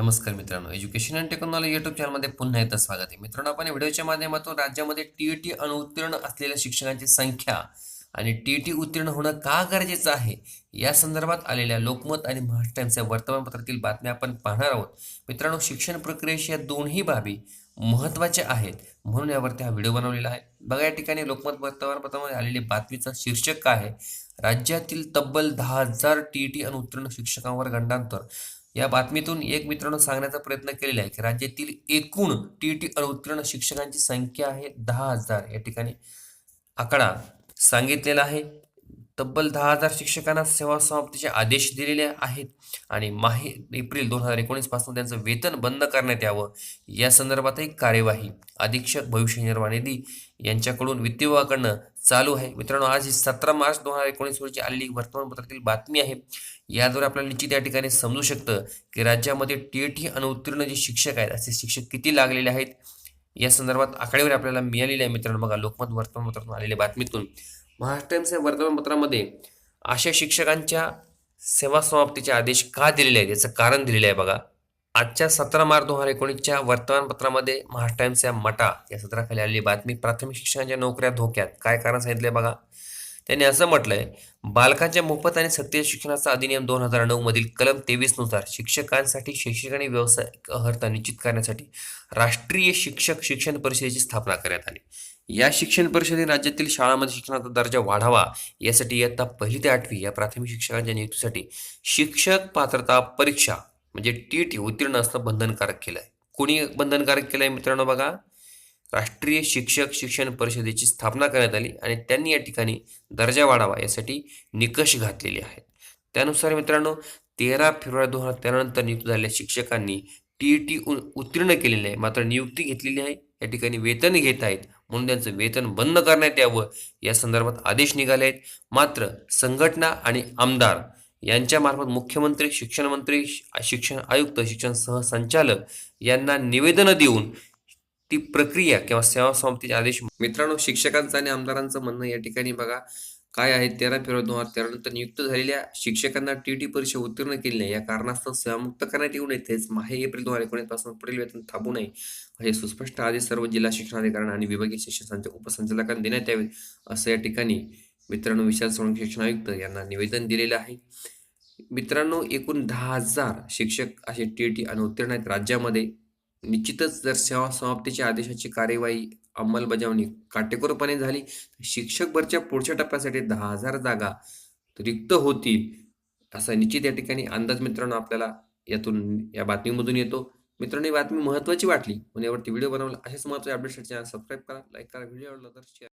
नमस्कार मित्रांनो. Education and technology YouTube चॅनलमध्ये पुन्हा एकदा स्वागत आहे. मित्रांनो आपण व्हिडिओच्या माध्यमातून राज्यामध्ये टी टी अनुत्तीर्ण असलेल्या शिक्षकांची संख्या आणि टी टी उत्तीर्ण होणं का गरजेचं आहे? या संदर्भात आलेल्या लोकमत आणि महाराष्ट्र टाइम्सच्या वर्तमानपत्रातील बातम्या आपण पाहणार आहोत. मित्रांनो शिक्षण प्रक्रियेशी या दोन्ही बाबी महत्त्वाच्या आहेत म्हणून यावरती हा व्हिडिओ बनवलेला आहे. बघा या ठिकाणी लोकमत वर्तमानपत्रामध्ये आलेली बातमीचं शीर्षक काय आहे? राज्यातील तब्बल दहा हजार टी टी अनुत्तीर्ण शिक्षकांवर गंडांतर. या बातमीतून एक मित्रांनो सांगण्याचा प्रयत्न केलेला आहे की राज्यातील एकूण टी टी अनुत्तीर्ण शिक्षकांची संख्या आहे दहा हजार. या ठिकाणी आकडा सांगितलेला आहे. तब्बल दहा हजार शिक्षकांना सेवा समाप्तीचे आदेश दिलेले आहेत आणि माहे एप्रिल दोन हजार एकोणीसपासून त्यांचं वेतन बंद करण्यात यावं या संदर्भातही कार्यवाही. अधीक्षक भविष्य निर्वाह निधी यांच्याकडून वित्त विभागाकडनं चालू आहे. मित्रांनो आज ही सतरा मार्च दोन हजार एकोणीस रोजी आलेली वर्तमानपत्रातील बातमी आहे. याद्वारे आपल्याला निश्चित या ठिकाणी समजू शकतं की राज्यामध्ये टी अनुत्तीर्ण जे शिक्षक आहेत असे शिक्षक किती लागलेले आहेत? या संदर्भात आकडेवारी आपल्याला मिळालेली आहे. मित्रांनो बघा लोकमत वर्तमानपत्रातून आलेल्या बातमीतून. महाराष्ट्र टाइम्स या वर्तमानपत्रामध्ये अशा शिक्षकांच्या सेवा समाप्तीचे आदेश का दिलेले आहेत? याचं कारण दिलेलं आहे बघा. आजच्या सतरा मार्च दोन हजार एकोणीसच्या वर्तमानपत्रामध्ये महाराष्ट्र टाइम्स या मटा या सत्राखाली आलेली बातमी प्राथमिक शिक्षकांच्या नोकऱ्या धोक्यात. काय कारण सांगितलंय बघा? त्यांनी असं म्हटलंय बालकांच्या मोफत आणि सत्य शिक्षणाचा अधिनियम दोन हजार नऊ मधील कलम तेवीसनुसार शिक्षकांसाठी शैक्षणिक आणि व्यावसायिक अर्हता निश्चित करण्यासाठी राष्ट्रीय शिक्षक शिक्षण परिषदेची स्थापना करण्यात आली. या शिक्षण परिषदेने राज्यातील शाळांमध्ये शिक्षणाचा दर्जा वाढावा यासाठी इयत्ता पहिली ते आठवी या प्राथमिक शिक्षकांच्या नियुक्तीसाठी शिक्षक पात्रता परीक्षा म्हणजे टी टी उत्तीर्ण असणं बंधनकारक केलं आहे कोणी बंधनकारक केलं आहे मित्रांनो बघा? राष्ट्रीय शिक्षक शिक्षण परिषदेची स्थापना करण्यात आली आणि त्यांनी या ठिकाणी दर्जा वाढावा यासाठी निकष घातलेले आहेत. त्यानुसार मित्रांनो तेरा फेब्रुवारी दोन हजार तेरानंतर नियुक्त झालेल्या शिक्षकांनी टी टी उत्तीर्ण केलेली आहे. मात्र नियुक्ती घेतलेली आहे. या ठिकाणी वेतन घेत आहेत. म्हणून त्यांचं वेतन बंद करण्यात यावं या संदर्भात आदेश निघाले आहेत. मात्र संघटना आणि आमदार यांच्यामार्फत मुख्यमंत्री शिक्षण मंत्री शिक्षण आयुक्त शिक्षण सहसंचालक यांना निवेदनं देऊन ती प्रक्रिया किंवा सेवा समाप्तीचे आदेश मित्रांनो शिक्षकांचं आणि आमदारांचं म्हणणं या ठिकाणी बघा काय आहे? तेरा फेब्रुवारी दोन हजार तेरा नंतर नियुक्त झालेल्या शिक्षकांना टी टी परीक्षा उत्तीर्ण केली नाही. या कारणास्तव सेवामुक्त करण्यात येऊ नये. तेच माहे एप्रिल दोन हजार एकोणीसपासून पुढील वेतन थांबू नये हे सुस्पष्ट आदेश सर्व जिल्हा शिक्षणाधिकाऱ्यांना आणि विभागीय शिक्षण उपसंचालकांना देण्यात यावे असं या ठिकाणी मित्रांनो विशाल सोळंकी शिक्षण आयुक्त यांना निवेदन दिलेलं आहे. मित्रांनो एकूण दहा हजार शिक्षक असे टी टी आणि उत्तीर्ण आहेत. राज्यामध्ये निश्चितच जर सेवा समाप्तीच्या आदेशाची कार्यवाही अंमलबजावणी काटेकोरपणे झाली शिक्षकभरच्या शिक्षक भरच्या पुढच्या टप्प्यासाठी दहा हजार जागा रिक्त होतील असा निश्चित या ठिकाणी अंदाज मित्रांनो आपल्याला यातून या बातमीमधून येतो. मित्रांनो ही बातमी महत्त्वाची वाटली म्हणून यावरती व्हिडिओ बनवला. असेच महत्त्वाचे अपडेट्स सबस्क्राईब करा लाईक करा व्हिडिओ आवडला तर शेअर